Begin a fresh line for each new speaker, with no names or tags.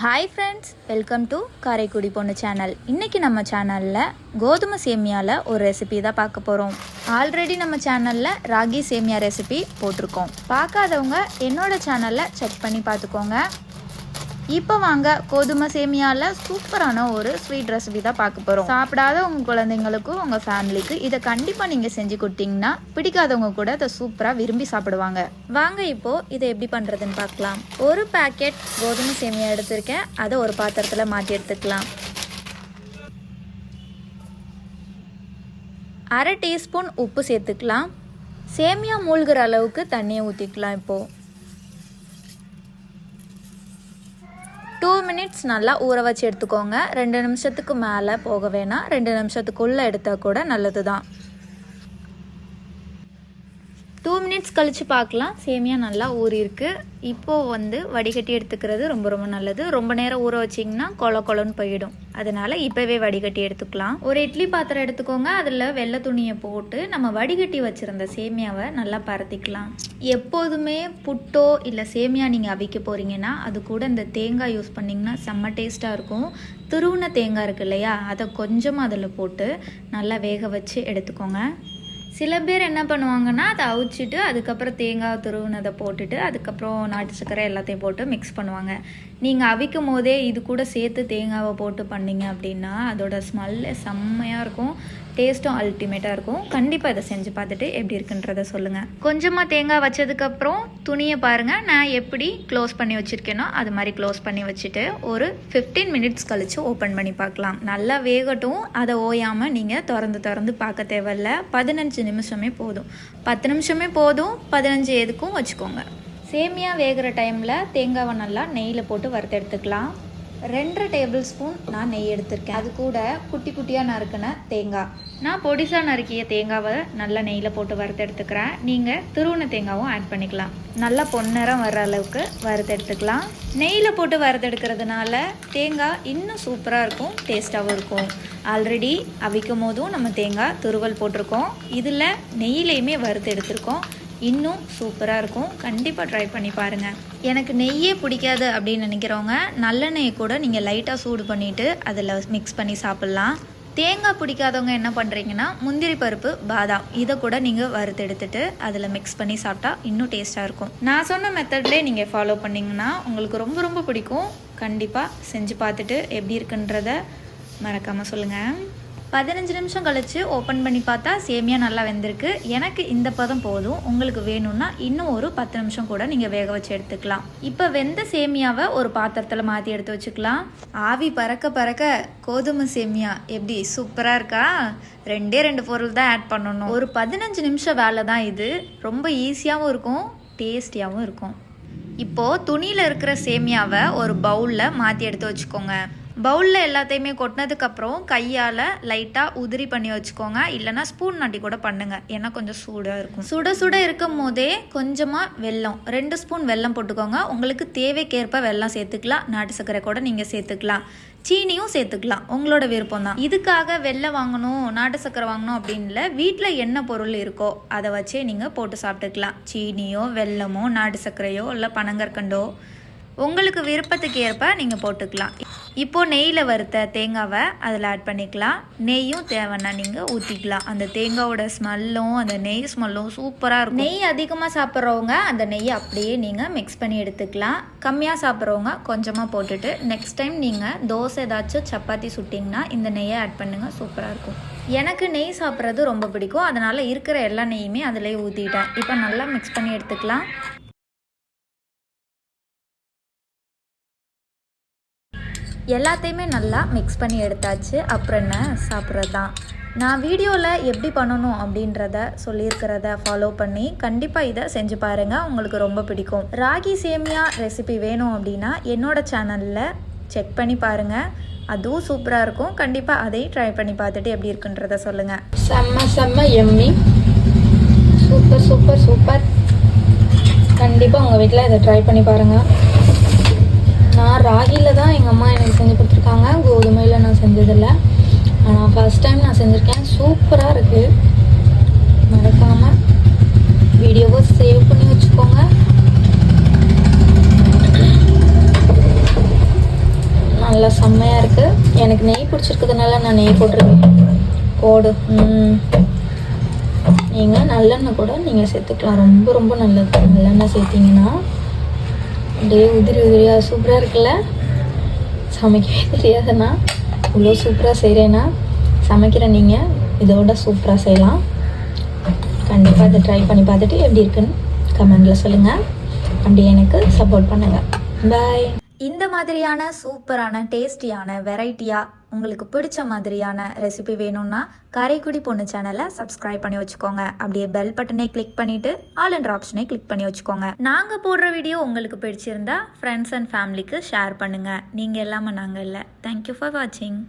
Hi friends welcome to Karaikudi பொண்ணு channel இன்றைக்கி நம்ம சேனலில் கோதுமை சேமியாவில் ஒரு ரெசிபி தான் பார்க்க போகிறோம் ஆல்ரெடி நம்ம சேனலில் ராகி சேமியா ரெசிபி போட்டிருக்கோம். பார்க்காதவங்க என்னோட சேனலில் செக் பண்ணி பார்த்துக்கோங்க. இப்போ வாங்க கோதுமை சேமியாவில் சூப்பரான ஒரு ஸ்வீட் ரெசிபி தான் பார்க்க போகிறோம் சாப்பிடாத உங்கள் குழந்தைங்களுக்கும் உங்கள் ஃபேமிலிக்கு இதை கண்டிப்பாக நீங்கள் செஞ்சு கொடுத்தீங்கன்னா பிடிக்காதவங்க கூட இதை சூப்பராக விரும்பி சாப்பிடுவாங்க. வாங்க இப்போது இதை எப்படி பண்ணுறதுன்னு பார்க்கலாம். ஒரு பேக்கெட் கோதுமை சேமியா எடுத்திருக்கேன். அதை ஒரு பாத்திரத்தில் மாற்றி எடுத்துக்கலாம். அரை டீஸ்பூன் உப்பு சேர்த்துக்கலாம். சேமியா மூழ்கிற அளவுக்கு தண்ணியை ஊற்றிக்கலாம் இப்போது டூ மினிட்ஸ் நல்லா ஊற வச்சு எடுத்துக்கோங்க. ரெண்டு நிமிஷத்துக்கு மேலே போக வேணாம். ரெண்டு நிமிஷத்துக்குள்ளே எடுத்தால் கூட நல்லது தான் டூ மினிட்ஸ் கழித்து பார்க்கலாம். சேமியா நல்லா ஊறியிருக்கு. இப்போது வந்து வடிகட்டி எடுத்துக்கிறது ரொம்ப ரொம்ப நல்லது. ரொம்ப நேரம் ஊற வச்சிங்கன்னா கொல கொலன்னு போயிடும். அதனால் இப்போவே வடிகட்டி எடுத்துக்கலாம். ஒரு இட்லி பாத்திரம் எடுத்துக்கோங்க. அதில் வெள்ளை துணியை போட்டு நம்ம வடிகட்டி வச்சுருந்த சேமியாவை நல்லா பரத்திக்கலாம். எப்போதுமே புட்டோ இல்லை சேமியா நீங்கள் அவிக்க போகிறீங்கன்னா அது கூட இந்த தேங்காய் யூஸ் பண்ணிங்கன்னா செம்ம டேஸ்ட்டாக இருக்கும். துருவின தேங்காய் இருக்கு இல்லையா? அதை கொஞ்சமாக அதில் போட்டு நல்லா வேக வச்சு எடுத்துக்கோங்க. சில பேர் என்ன பண்ணுவாங்கன்னா அதை அவிச்சிட்டு அதுக்கப்புறம் தேங்காய் துருவினதை போட்டுட்டு அதுக்கப்புறம் நாட்டு சர்க்கரை எல்லாத்தையும் போட்டு மிக்ஸ் பண்ணுவாங்க. நீங்கள் அவிக்கும் போதே இது கூட சேர்த்து தேங்காவை போட்டு பண்ணீங்க அப்படின்னா அதோட ஸ்மெல்லு செம்மையாக இருக்கும். டேஸ்ட்டும் அல்டிமேட்டாக இருக்கும். கண்டிப்பாக இதை செஞ்சு பார்த்துட்டு எப்படி இருக்குன்றத சொல்லுங்கள் கொஞ்சமாக தேங்காய் வச்சதுக்கப்புறம் துணியை பாருங்கள் நான் எப்படி க்ளோஸ் பண்ணி வச்சுருக்கேனோ அது மாதிரி க்ளோஸ் பண்ணி வச்சுட்டு ஒரு ஃபிஃப்டீன் மினிட்ஸ் கழித்து ஓப்பன் பண்ணி பார்க்கலாம். நல்லா வேகட்டும். அதை ஓயாமல் நீங்கள் திறந்து திறந்து பார்க்க தேவையில்ல. பதினஞ்சு நிமிஷமே போதும். பத்து நிமிஷமே போதும். பதினஞ்சு எதுக்கும் வச்சுக்கோங்க. சேமியா வேகிற டைமில் தேங்காவை நல்லா நெய்யில் போட்டு வறுத்து எடுத்துக்கலாம் ரெண்டரை டேபிள் ஸ்பூன் நான் நெய் எடுத்திருக்கேன். அது கூட குட்டி குட்டியாக நறுக்கின தேங்காய். நான் பொடிசாக நறுக்கிய தேங்காவை நல்லா நெய்யில் போட்டு வறுத்து எடுத்துக்கிறேன் நீங்கள் திருவுண தேங்காவும் ஆட் பண்ணிக்கலாம். நல்லா பொன்னிறம் வர்ற அளவுக்கு வறுத்து எடுத்துக்கலாம் நெய்யில் போட்டு வறுத்து எடுக்கிறதுனால தேங்காய் இன்னும் சூப்பராக இருக்கும் டேஸ்ட்டாகவும் இருக்கும். ஆல்ரெடி அவிக்கும் போதும் நம்ம தேங்காய் துருவல் போட்டிருக்கோம். இதில் நெய்யிலையுமே வறுத்து எடுத்திருக்கோம் இன்னும் சூப்பராக இருக்கும். கண்டிப்பாக ட்ரை பண்ணி பாருங்கள் எனக்கு நெய்யே பிடிக்காது அப்படின்னு நினைக்கிறவங்க நல்லெண்ணெயை கூட நீங்கள் லைட்டாக சூடு பண்ணிவிட்டு அதில் மிக்ஸ் பண்ணி சாப்பிட்லாம். தேங்காய் பிடிக்காதவங்க என்ன பண்ணுறீங்கன்னா முந்திரி பருப்பு பாதாம் இதை கூட நீங்கள் வறுத்தெடுத்துட்டு அதில் மிக்ஸ் பண்ணி சாப்பிட்டா இன்னும் டேஸ்ட்டாக இருக்கும். நான் சொன்ன மெத்தட்லேயே நீங்கள் ஃபாலோ பண்ணிங்கன்னா உங்களுக்கு ரொம்ப ரொம்ப பிடிக்கும். கண்டிப்பாக செஞ்சு பார்த்துட்டு எப்படி இருக்குன்றத மறக்காமல் சொல்லுங்கள் பதினஞ்சு நிமிஷம் கழித்து ஓப்பன் பண்ணி பார்த்தா சேமியா நல்லா வெந்திருக்கு. எனக்கு இந்த பதம் போதும். உங்களுக்கு வேணும்னா இன்னும் ஒரு பத்து நிமிஷம் கூட நீங்கள் வேக வச்சு எடுத்துக்கலாம். இப்போ வெந்த சேமியாவை ஒரு பாத்திரத்தில் மாற்றி எடுத்து வச்சுக்கலாம். ஆவி பறக்க பறக்க கோதுமை சேமியா எப்படி சூப்பராக இருக்கா? ரெண்டே ரெண்டு பொருள் தான் ஆட் பண்ணணும். ஒரு பதினஞ்சு நிமிஷம் வேலை தான் இது. ரொம்ப ஈஸியாகவும் இருக்கும் டேஸ்டியாகவும் இருக்கும். இப்போது துணியில் இருக்கிற சேமியாவை ஒரு பவுலில் மாற்றி எடுத்து வச்சுக்கோங்க. பவுலில் எல்லாத்தையுமே கொட்டினதுக்கப்புறம் கையால் லைட்டாக உதிரி பண்ணி வச்சுக்கோங்க. இல்லைனா ஸ்பூன் நாட்டி கூட பண்ணுங்கள் ஏன்னா கொஞ்சம் சூடாக இருக்கும். சுட சுட இருக்கும் போதே கொஞ்சமாக வெல்லம். ரெண்டு ஸ்பூன் வெல்லம் போட்டுக்கோங்க. உங்களுக்கு தேவைக்கேற்ப வெல்லம் சேர்த்துக்கலாம். நாட்டு சர்க்கரை கூட நீங்கள் சேர்த்துக்கலாம். சீனியும் சேர்த்துக்கலாம். உங்களோட விருப்பம் தான். இதுக்காக வெள்ளம் வாங்கணும் நாட்டு சக்கரை வாங்கணும் அப்படின்ல வீட்டில் என்ன பொருள் இருக்கோ அதை வச்சே நீங்கள் போட்டு சாப்பிட்டுக்கலாம். சீனியோ வெல்லமோ நாட்டு சர்க்கரையோ இல்லை பனங்கற்கண்டோ உங்களுக்கு விருப்பத்துக்கு ஏற்ப நீங்கள் போட்டுக்கலாம். இப்போது நெய்யில் வறுத்த தேங்காவை அதில் ஆட் பண்ணிக்கலாம். நெய்யும் தேவைன்னா நீங்கள் ஊற்றிக்கலாம் அந்த தேங்காவோட ஸ்மெல்லும் அந்த நெய் ஸ்மெல்லும் சூப்பராக இருக்கும். நெய் அதிகமாக சாப்பிட்றவங்க அந்த நெய்யை அப்படியே நீங்கள் மிக்ஸ் பண்ணி எடுத்துக்கலாம். கம்மியாக சாப்பிட்றவங்க கொஞ்சமாக போட்டுட்டு நெக்ஸ்ட் டைம் நீங்கள் தோசை ஏதாச்சும் சப்பாத்தி சுட்டிங்கன்னா இந்த நெய்யை ஆட் பண்ணுங்கள் சூப்பராக இருக்கும். எனக்கு நெய் சாப்பிட்றது ரொம்ப பிடிக்கும். அதனால் இருக்கிற எல்லா நெய்யுமே அதிலே ஊற்றிட்டேன் இப்போ நல்லா மிக்ஸ் பண்ணி எடுத்துக்கலாம். எல்லாத்தையுமே நல்லா மிக்ஸ் பண்ணி எடுத்தாச்சு. அப்புறம் என்ன? சாப்பிட்றது? தான் நான் வீடியோவில் எப்படி பண்ணணும் அப்படின்றத சொல்லியிருக்கிறத ஃபாலோ பண்ணி கண்டிப்பாக இதை செஞ்சு பாருங்கள் உங்களுக்கு ரொம்ப பிடிக்கும். ராகி சேமியா ரெசிபி வேணும் அப்படின்னா என்னோட சேனலில் செக் பண்ணி பாருங்கள் அதுவும் சூப்பராக இருக்கும். கண்டிப்பாக அதையும் ட்ரை பண்ணி பார்த்துட்டு எப்படி இருக்குன்றத சொல்லுங்கள்
செம்ம செம்ம எம்மி சூப்பர் சூப்பர் சூப்பர். கண்டிப்பாக உங்கள் வீட்டில் இதை ட்ரை பண்ணி பாருங்கள் நான் ராகியில் தான் எங்கள் அம்மா எனக்கு செஞ்சு கொடுத்துருக்காங்க. கோதுமையில் நான் செஞ்சதில்லை. ஆனால் ஃபர்ஸ்ட் டைம் நான் செஞ்சுருக்கேன். சூப்பராக இருக்குது மறக்காமல் வீடியோவை சேவ் பண்ணி வச்சுக்கோங்க. நல்லா செம்மையாக இருக்குது எனக்கு நெய் பிடிச்சிருக்கிறதுனால நான் நெய் போட்டிருக்கேன். போடு. ம். நீங்கள் நல்லெண்ணெய் கூட நீங்கள் சேர்த்துக்கலாம். ரொம்ப ரொம்ப நல்லது. நல்லெண்ணெய் சேர்த்திங்கன்னா அப்படியே உதிரி உதிரியாக சூப்பராக இருக்குல்ல? சமைக்கவே தெரியாதுண்ணா. இவ்வளோ சூப்பராக செய்கிறேன்னா சமைக்கிற நீங்கள் இதோட சூப்பராக செய்யலாம். கண்டிப்பாக இதை ட்ரை பண்ணி பார்த்துட்டு எப்படி இருக்குன்னு கமெண்டில் சொல்லுங்கள் அப்படி எனக்கு சப்போர்ட் பண்ணுங்கள் பாய்
இந்த மாதிரியான சூப்பரான டேஸ்டியான வெரைட்டியாக உங்களுக்கு பிடிச்ச மாதிரியான ரெசிபி வேணும்னா கரைக்குடி பொண்ணு சேனலை சப்ஸ்கிரைப் பண்ணி வச்சுக்கோங்க. அப்படியே பெல் பட்டனை கிளிக் பண்ணிட்டு ஆல் என்ற ஆப்ஷனை கிளிக் பண்ணி வச்சுக்கோங்க. நாங்கள் போடுற வீடியோ உங்களுக்கு பிடிச்சிருந்தா ஃப்ரெண்ட்ஸ் அண்ட் ஃபேமிலிக்கு ஷேர் பண்ணுங்கள் நீங்கள் எல்லாமே நாங்கள் இல்லை. தேங்க்யூ ஃபார் வாட்சிங்